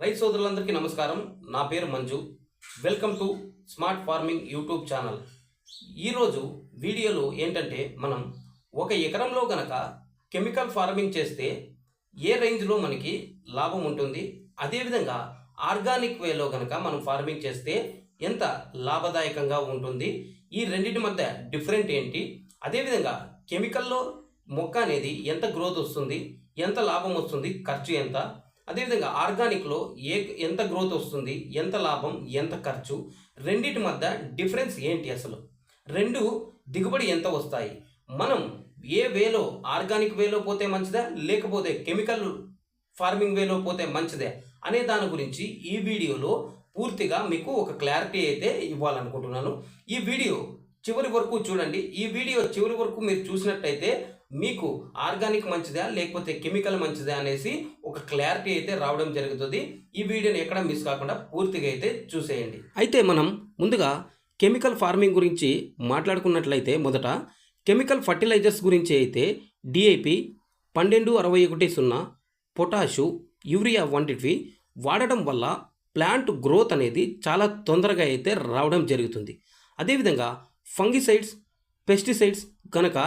రైతు సోదరులందరికీ నమస్కారం. నా పేరు Manju. Welcome to smart farming YouTube channel. ఈరోజు వీడియోలో ఏంటంటే మనం ఒక ఎకరంలో గనక కెమికల్ ఫార్మింగ్ చేస్తే ఏ రేంజ్లో మనకి లాభం ఉంటుంది? అదేవిధంగా ఆర్గానిక్ వేలో గనక మనం ఫార్మింగ్ చేస్తే ఎంత లాభదాయకంగా ఉంటుంది? ఈ రెండింటి మధ్య డిఫరెంట్ ఏంటి? అదేవిధంగా కెమికల్లో మొక్క అనేది ఎంత గ్రోత్ వస్తుంది? ఎంత లాభం వస్తుంది? ఖర్చు ఎంత? అదేవిధంగా ఆర్గానిక్లో ఏ ఎంత గ్రోత్ వస్తుంది ఎంత లాభం ఎంత ఖర్చు రెండిటి మధ్య డిఫరెన్స్ ఏంటి అసలు? రెండు దిగుబడి ఎంత వస్తాయి? మనం ఏ వేలో ఆర్గానిక్ వేలో పోతే మంచిదా లేకపోతే కెమికల్ ఫార్మింగ్ వేలో పోతే మంచిదే అనే దాని గురించి ఈ వీడియోలో పూర్తిగా మీకు ఒక క్లారిటీ అయితే ఇవ్వాలనుకుంటున్నాను. ఈ వీడియో చివరి వరకు చూడండి. ఈ వీడియో చివరి వరకు మీరు చూసినట్టయితే మీకు ఆర్గానిక్ మంచిదా లేకపోతే కెమికల్ మంచిదా అనేసి ఒక క్లారిటీ అయితే రావడం జరుగుతుంది. ఈ వీడియోని ఎక్కడ మిస్ కాకుండా పూర్తిగా అయితే చూసేయండి. అయితే మనం ముందుగా కెమికల్ ఫార్మింగ్ గురించి మాట్లాడుకున్నట్లయితే మొదట కెమికల్ ఫర్టిలైజర్స్ గురించి అయితే డిఐపి పన్నెండు అరవై ఒకటి సున్నా పొటాషు యూరియా వంటివి వాడడం వల్ల ప్లాంట్ గ్రోత్ అనేది చాలా తొందరగా అయితే రావడం జరుగుతుంది. అదేవిధంగా ఫంగిసైడ్స్ పెస్టిసైడ్స్ కనుక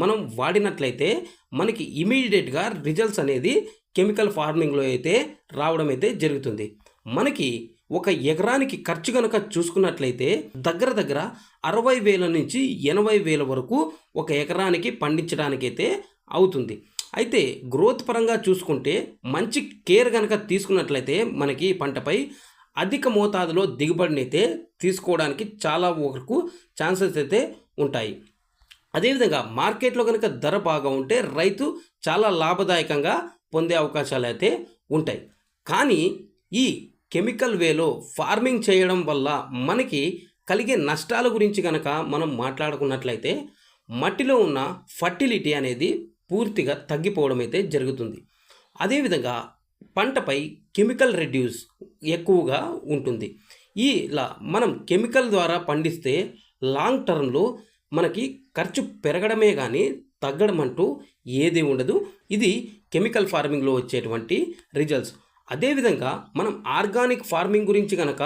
మనం వాడినట్లయితే మనకి ఇమీడియట్గా రిజల్ట్స్ అనేది కెమికల్ ఫార్మింగ్లో అయితే రావడం అయితే జరుగుతుంది. మనకి ఒక ఎకరానికి ఖర్చు కనుక చూసుకున్నట్లయితే దగ్గర దగ్గర అరవై వేల నుంచి ఎనభై వేల వరకు ఒక ఎకరానికి పండించడానికైతే అవుతుంది. అయితే గ్రోత్ పరంగా చూసుకుంటే మంచి కేర్ కనుక తీసుకున్నట్లయితే మనకి పంటపై అధిక మోతాదులో దిగుబడిని అయితే తీసుకోవడానికి చాలా వరకు ఛాన్సెస్ అయితే ఉంటాయి. అదేవిధంగా మార్కెట్లో కనుక ధర బాగా ఉంటే రైతు చాలా లాభదాయకంగా పొందే అవకాశాలు అయితే ఉంటాయి. కానీ ఈ కెమికల్ వేలో ఫార్మింగ్ చేయడం వల్ల మనకి కలిగే నష్టాల గురించి కనుక మనం మాట్లాడుకున్నట్లయితే మట్టిలో ఉన్న ఫర్టిలిటీ అనేది పూర్తిగా తగ్గిపోవడం అయితే జరుగుతుంది. అదేవిధంగా పంటపై కెమికల్ రెడ్యూస్ ఎక్కువగా ఉంటుంది. ఈ ఇలా మనం కెమికల్ ద్వారా పండిస్తే లాంగ్ టర్మ్లో మనకి ఖర్చు పెరగడమే కానీ తగ్గడం అంటూ ఏది ఉండదు. ఇది కెమికల్ ఫార్మింగ్లో వచ్చేటువంటి రిజల్ట్స్. అదేవిధంగా మనం ఆర్గానిక్ ఫార్మింగ్ గురించి కనుక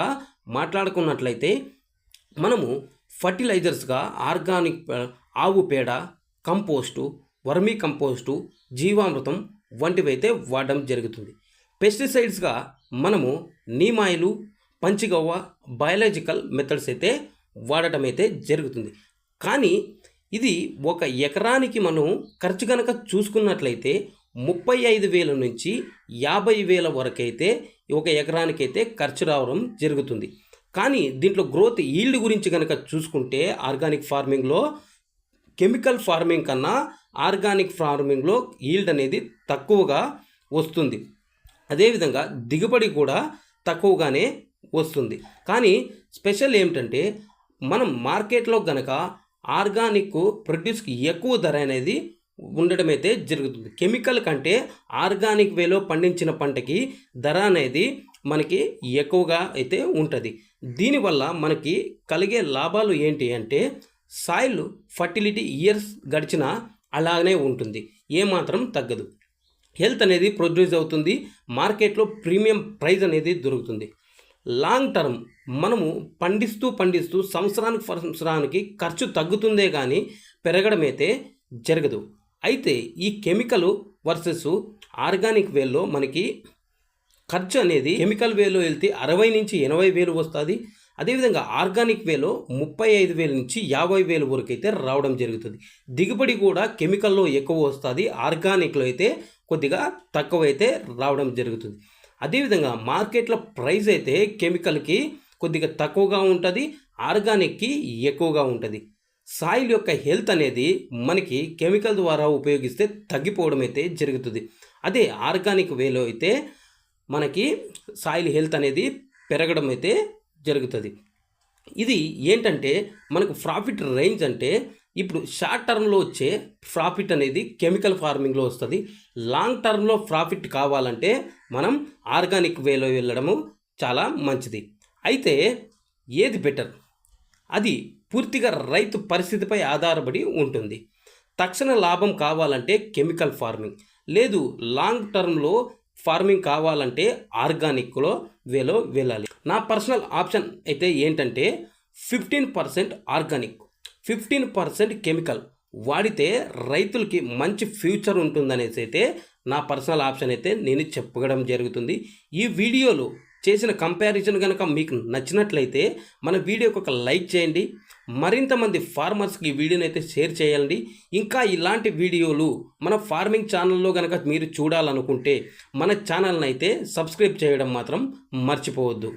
మాట్లాడుకున్నట్లయితే మనము ఫర్టిలైజర్స్గా ఆర్గానిక్ ఆవు పేడ కంపోస్టు వర్మీ కంపోస్టు జీవామృతం వంటివైతే వాడడం జరుగుతుంది. పెస్టిసైడ్స్గా మనము నీమాయిలు పంచిగవ్వ బయాలజికల్ మెథడ్స్ అయితే వాడటం అయితే జరుగుతుంది. కానీ ఇది ఒక ఎకరానికి మనం ఖర్చు కనుక చూసుకున్నట్లయితే ముప్పై ఐదు వేల నుంచి యాభై వేల వరకు అయితే ఒక ఎకరానికి అయితే ఖర్చు రావడం జరుగుతుంది. కానీ దీంట్లో గ్రోత్ ఈల్డ్ గురించి కనుక చూసుకుంటే ఆర్గానిక్ ఫార్మింగ్లో కెమికల్ ఫార్మింగ్ కన్నా ఆర్గానిక్ ఫార్మింగ్లో ఈల్డ్ అనేది తక్కువగా వస్తుంది. అదేవిధంగా దిగుబడి కూడా తక్కువగానే వస్తుంది. కానీ స్పెషల్ ఏమిటంటే మనం మార్కెట్లో గనక ఆర్గానిక్ ప్రొడ్యూస్కి ఎక్కువ ధర అనేది ఉండడం అయితే జరుగుతుంది. కెమికల్ కంటే ఆర్గానిక్ వేలో పండించిన పంటకి ధర అనేది మనకి ఎక్కువగా అయితే ఉంటుంది. దీనివల్ల మనకి కలిగే లాభాలు ఏంటి అంటే సాయిల్ ఫర్టిలిటీ ఇయర్స్ గడిచిన అలాగనే ఉంటుంది. ఏమాత్రం తగ్గదు. హెల్త్ అనేది ప్రొడ్యూస్ అవుతుంది మార్కెట్లో ప్రీమియం ప్రైజ్ అనేది దొరుకుతుంది. లాంగ్ టర్మ్ మనము పండిస్తూ పండిస్తూ సంవత్సరానికి సంవత్సరానికి ఖర్చు తగ్గుతుందే కానీ పెరగడమైతే జరగదు. అయితే ఈ కెమికల్ వర్సెస్ ఆర్గానిక్ వేలో మనకి ఖర్చు అనేది కెమికల్ వేలో వెళ్తే అరవై నుంచి ఎనభై వేలు వస్తుంది. అదేవిధంగా ఆర్గానిక్ వేలో ముప్పై ఐదు వేల నుంచి యాభై వేల వరకు అయితే రావడం జరుగుతుంది. దిగుబడి కూడా కెమికల్లో ఎక్కువ వస్తుంది. ఆర్గానిక్లో అయితే కొద్దిగా తక్కువ అయితే రావడం జరుగుతుంది. అదేవిధంగా మార్కెట్లో ప్రైస్ అయితే కెమికల్కి కొద్దిగా తక్కువగా ఉంటుంది ఆర్గానిక్కి ఎక్కువగా ఉంటుంది. సాయిల్ యొక్క హెల్త్ అనేది మనకి కెమికల్ ద్వారా ఉపయోగిస్తే తగ్గిపోవడం అయితే జరుగుతుంది. అదే ఆర్గానిక్ వేలో అయితే మనకి సాయిల్ హెల్త్ అనేది పెరగడం అయితే జరుగుతుంది. ఇది ఏంటంటే మనకు ప్రాఫిట్ రేంజ్ అంటే ఇప్పుడు షార్ట్ టర్మ్లో వచ్చే ప్రాఫిట్ అనేది కెమికల్ ఫార్మింగ్లో వస్తుంది. లాంగ్ టర్మ్లో ప్రాఫిట్ కావాలంటే మనం ఆర్గానిక్ వేలో వెళ్ళడము చాలా మంచిది. అయితే ఏది బెటర్ అది పూర్తిగా రైతు పరిస్థితిపై ఆధారపడి ఉంటుంది. తక్షణ లాభం కావాలంటే కెమికల్ ఫార్మింగ్ లేదు లాంగ్ టర్మ్లో ఫార్మింగ్ కావాలంటే ఆర్గానిక్లో వేలో వెళ్ళాలి. నా పర్సనల్ ఆప్షన్ అయితే ఏంటంటే fifteen percent organic fifteen percent chemical వాడితే రైతులకి మంచి ఫ్యూచర్ ఉంటుందనేసి అయితే నా పర్సనల్ ఆప్షన్ అయితే నేను చెప్పడం జరుగుతుంది. ఈ వీడియోలో చేసిన కంపారిజన్ కనుక మీకు నచ్చినట్లయితే మన వీడియోకి ఒక లైక్ చేయండి. మరింత మంది ఫార్మర్స్కి ఈ వీడియోని అయితే షేర్ చేయండి. ఇంకా ఇలాంటి వీడియోలు మన ఫార్మింగ్ ఛానల్లో కనుక మీరు చూడాలనుకుంటే మన ఛానల్ని అయితే సబ్స్క్రైబ్ చేయడం మాత్రం మర్చిపోవద్దు.